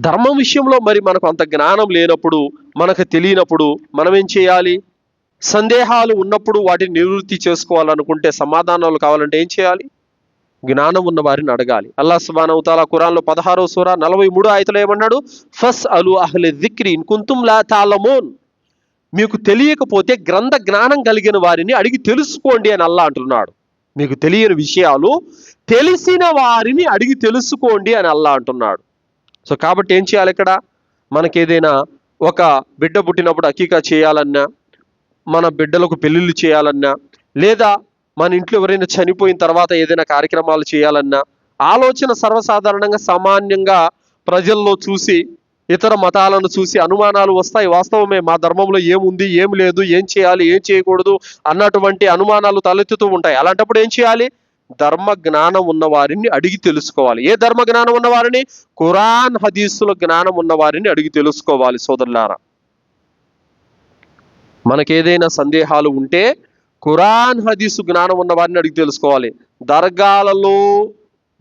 ధర్మం విషయంలో మరి మనకు అంత జ్ఞానం లేనప్పుడు మనకు తెలియనప్పుడు మనం ఏం చేయాలి? సందేహాలు ఉన్నప్పుడు వాటిని నివృత్తి చేసుకోవాలనుకుంటే సమాధానాలు కావాలంటే ఏం చేయాలి? జ్ఞానం ఉన్న వారిని అడగాలి. అల్లా సుబాన్ తాలా కురాన్లో పదహారో సూర నలభై మూడో ఆయతలో ఏమన్నాడు? ఫస్ అలు అహ్లె దిక్రి కుంతుం లా తాలమోన్. మీకు తెలియకపోతే గ్రంథ జ్ఞానం కలిగిన వారిని అడిగి తెలుసుకోండి అని అల్లా అంటున్నాడు. మీకు తెలియని విషయాలు తెలిసిన వారిని అడిగి తెలుసుకోండి అని అల్లా అంటున్నాడు. సో కాబట్టి ఏం చేయాలి ఇక్కడ? మనకేదైనా ఒక బిడ్డ పుట్టినప్పుడు అకీకా చేయాలన్నా మన బిడ్డలకు పెళ్ళిళ్ళు చేయాలన్నా లేదా మన ఇంట్లో ఎవరైనా చనిపోయిన తర్వాత ఏదైనా కార్యక్రమాలు చేయాలన్నా ఆలోచన సర్వసాధారణంగా సామాన్యంగా ప్రజల్లో చూసి ఇతర మతాలను చూసి అనుమానాలు వస్తాయి. వాస్తవమే మా ధర్మంలో ఏముంది ఏం లేదు ఏం చేయాలి ఏం చేయకూడదు అన్నటువంటి అనుమానాలు తలెత్తుతూ ఉంటాయి. అలాంటప్పుడు ఏం చేయాలి? ధర్మ జ్ఞానం ఉన్న వారిని అడిగి తెలుసుకోవాలి. ఏ ధర్మ జ్ఞానం ఉన్నవారిని? కురాన్ ఖురాన్ హదీసుల జ్ఞానం ఉన్నవారిని అడిగి తెలుసుకోవాలి సోదరులారా. మనకేదైనా సందేహాలు ఉంటే ఖురాన్ హదీసు జ్ఞానం ఉన్నవారిని అడిగి తెలుసుకోవాలి. దర్గాలలో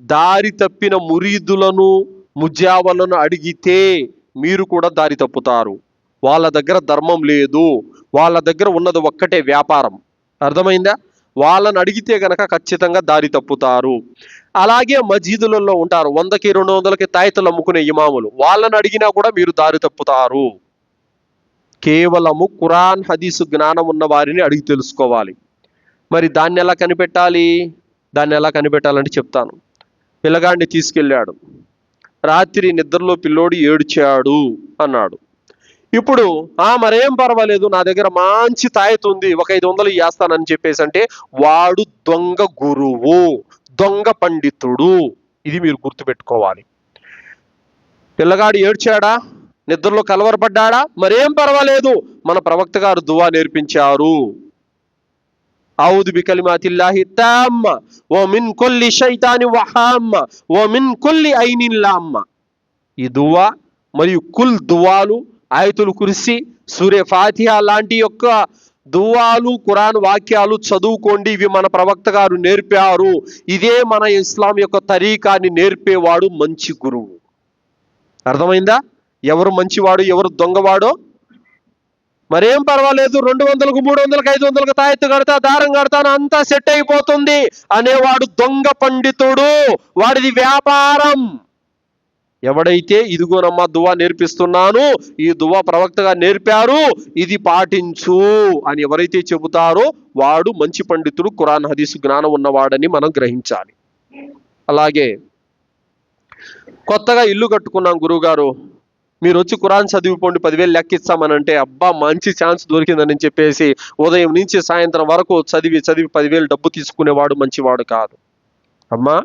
దారి తప్పిన మురీదులను ముజ్యావలను అడిగితే మీరు కూడా దారి తప్పుతారు. వాళ్ళ దగ్గర ధర్మం లేదు. వాళ్ళ దగ్గర ఉన్నది ఒక్కటే వ్యాపారం. అర్థమైందా? వాళ్ళని అడిగితే గనక ఖచ్చితంగా దారి తప్పుతారు. అలాగే మజీదులలో ఉంటారు. వందకి రెండు వందలకి తాయితలు అమ్ముకునే ఇమాములు. వాళ్ళని అడిగినా కూడా మీరు దారి తప్పుతారు. కేవలము ఖురాన్ హదీసు జ్ఞానం ఉన్న వారిని అడిగి తెలుసుకోవాలి. మరి దాన్ని ఎలా కనిపెట్టాలి? దాన్ని ఎలా కనిపెట్టాలంటే చెప్తాను. పిల్లగాడిని తీసుకెళ్ళాడు. రాత్రి నిద్రలో పిల్లోడు ఏడ్చాడు అన్నాడు. ఇప్పుడు ఆ మరేం పర్వాలేదు నా దగ్గర మంచి తాయత ఉంది ఒక ఐదు వందలు చేస్తానని చెప్పేసి అంటే వాడు దొంగ గురువు దొంగ పండితుడు. ఇది మీరు గుర్తుపెట్టుకోవాలి. పిల్లగాడు ఏడ్చాడా? నిద్రలో కలవరపడ్డాడా? మరేం పర్వాలేదు మన ప్రవక్త గారు దువా నేర్పించారు. ఔదు బికలిమాతిల్లాహి తామ్మ ఓ మిన్ కొల్లి శైతాని వహామ్మ ఓ మిన్ కొల్లి ఐనిల్లామ్మ ఈ దువా మరియు కుల్ దువాలు ఆయతులు కురిసి సూర్య ఫాతిహా లాంటి యొక్క దువాలు ఖురాన్ వాక్యాలు చదువుకోండి. ఇవి మన ప్రవక్త గారు నేర్పారు. ఇదే మన ఇస్లాం యొక్క తరీకాన్ని నేర్పేవాడు మంచి గురువు. అర్థమైందా? ఎవరు మంచివాడు ఎవరు దొంగవాడో? మరేం పర్వాలేదు. రెండు వందలకు మూడు వందలకు ఐదు వందలకు తాయెత్తు కడతా దారం కడతాను. అంతా సెట్ అయిపోతుంది. అనేవాడు దొంగ పండితుడు. వాడిది వ్యాపారం. ఎవడైతే ఇదిగోనమ్మా దువా నేర్పిస్తున్నాను ఈ దువా ప్రవక్తగా నేర్పారు ఇది పాటించు అని ఎవరైతే చెబుతారో వాడు మంచి పండితుడు కురాన్ హదీసు జ్ఞానం ఉన్నవాడని మనం గ్రహించాలి. అలాగే కొత్తగా ఇల్లు కట్టుకున్నాం గురువుగారు. మీరు వచ్చి కురాన్ చదివిపోండి పదివేలు లెక్కిస్తామనంటే అబ్బా మంచి ఛాన్స్ దొరికిందని చెప్పేసి ఉదయం నుంచి సాయంత్రం వరకు చదివి చదివి పదివేలు డబ్బు తీసుకునేవాడు మంచివాడు కాదు. అమ్మా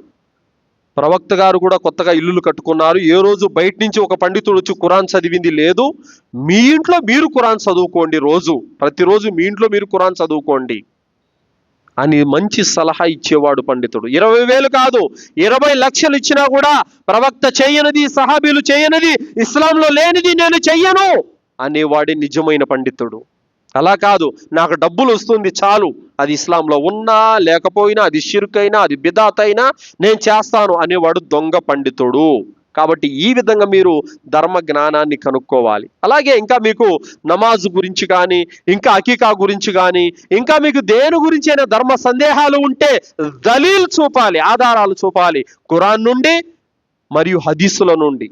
ప్రవక్త గారు కూడా కొత్తగా ఇల్లులు కట్టుకున్నారు. ఏ రోజు బయట నుంచి ఒక పండితుడు వచ్చి ఖురాన్ చదివింది లేదు. మీ ఇంట్లో మీరు ఖురాన్ చదువుకోండి రోజు. ప్రతిరోజు మీ ఇంట్లో మీరు ఖురాన్ చదువుకోండి. అని మంచి సలహా ఇచ్చేవాడు పండితుడు. ఇరవై వేలు కాదు ఇరవై లక్షలు ఇచ్చినా కూడా ప్రవక్త చేయనిది సహాబీలు చేయనిది ఇస్లాంలో లేనిది నేను చెయ్యను అనేవాడి నిజమైన పండితుడు. అలా కాదు. నాకు డబ్బులు వస్తుంది చాలు. అది ఇస్లాంలో ఉన్నా లేకపోయినా అది షిర్క్ అది బిదాత్ అయినా నేను చేస్తాను అనేవాడు దొంగ పండితుడు. కాబట్టి ఈ విధంగా మీరు ధర్మ జ్ఞానాన్ని కనుక్కోవాలి. అలాగే ఇంకా మీకు నమాజ్ గురించి కానీ ఇంకా అకీకా గురించి కానీ ఇంకా మీకు దేని గురించి అయినా ధర్మ సందేహాలు ఉంటే దలీల్ చూపాలి ఆధారాలు చూపాలి. ఖురాన్ నుండి మరియు హదీసుల నుండి.